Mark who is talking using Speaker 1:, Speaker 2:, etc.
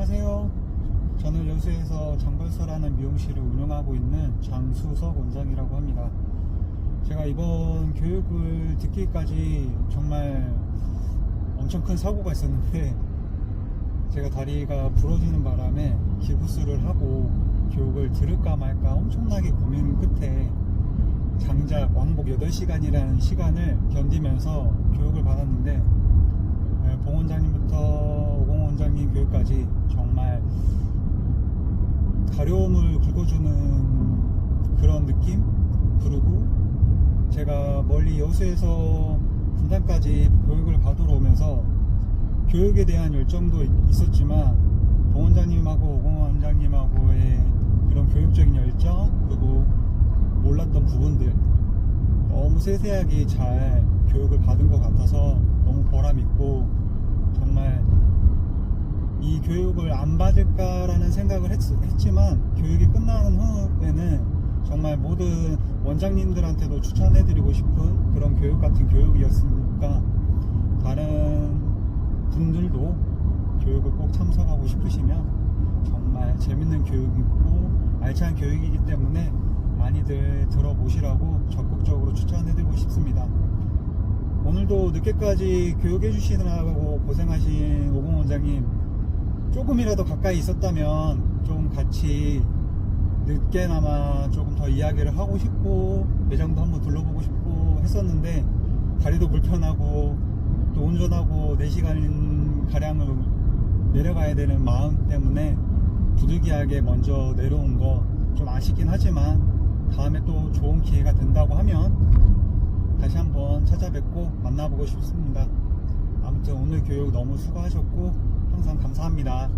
Speaker 1: 안녕하세요. 저는 여수에서 장벌서라는 미용실을 운영하고 있는 장수석 원장이라고 합니다. 제가 이번 교육을 듣기까지 정말 엄청 큰 사고가 있었는데 제가 다리가 부러지는 바람에 기부스를 하고 교육을 들을까 말까 엄청나게 고민 끝에 장작 왕복 8시간이라는 시간을 견디면서 교육을 받았는데 네, 봉 원장님부터 오공 원장님 교육까지 가려움을 긁어주는 그런 느낌? 그리고 제가 멀리 여수에서 분당까지 교육을 받으러 오면서 교육에 대한 열정도 있었지만 봉 원장님하고 오공 원장님하고의 그런 교육적인 열정 그리고 몰랐던 부분들 너무 세세하게 잘 교육을 받은 것 같아서 너무 보람 있고 정말 이 교육을 안 받을까라는 생각을 했, 지만 교육이 끝나는 후에는 정말 모든 원장님들한테도 추천해드리고 싶은 그런 교육 같은 교육이었으니까 다른 분들도 교육을 꼭 참석하고 싶으시면 정말 재밌는 교육이고 알찬 교육이기 때문에 많이들 들어보시라고 적극적으로 추천해드리고 싶습니다. 오늘도 늦게까지 교육해 주시느라고 고생하신 오공 원장님 조금이라도 가까이 있었다면 좀 같이 늦게나마 조금 더 이야기를 하고 싶고 매장도 한번 둘러보고 싶고 했었는데 다리도 불편하고 또 운전하고 4시간 가량을 내려가야 되는 마음 때문에 부득이하게 먼저 내려온 거 좀 아쉽긴 하지만 다음에 또 좋은 기회가 된다고 하면 다시 한번 찾아뵙고 만나보고 싶습니다. 아무튼 오늘 교육 너무 수고하셨고 항상 감사합니다.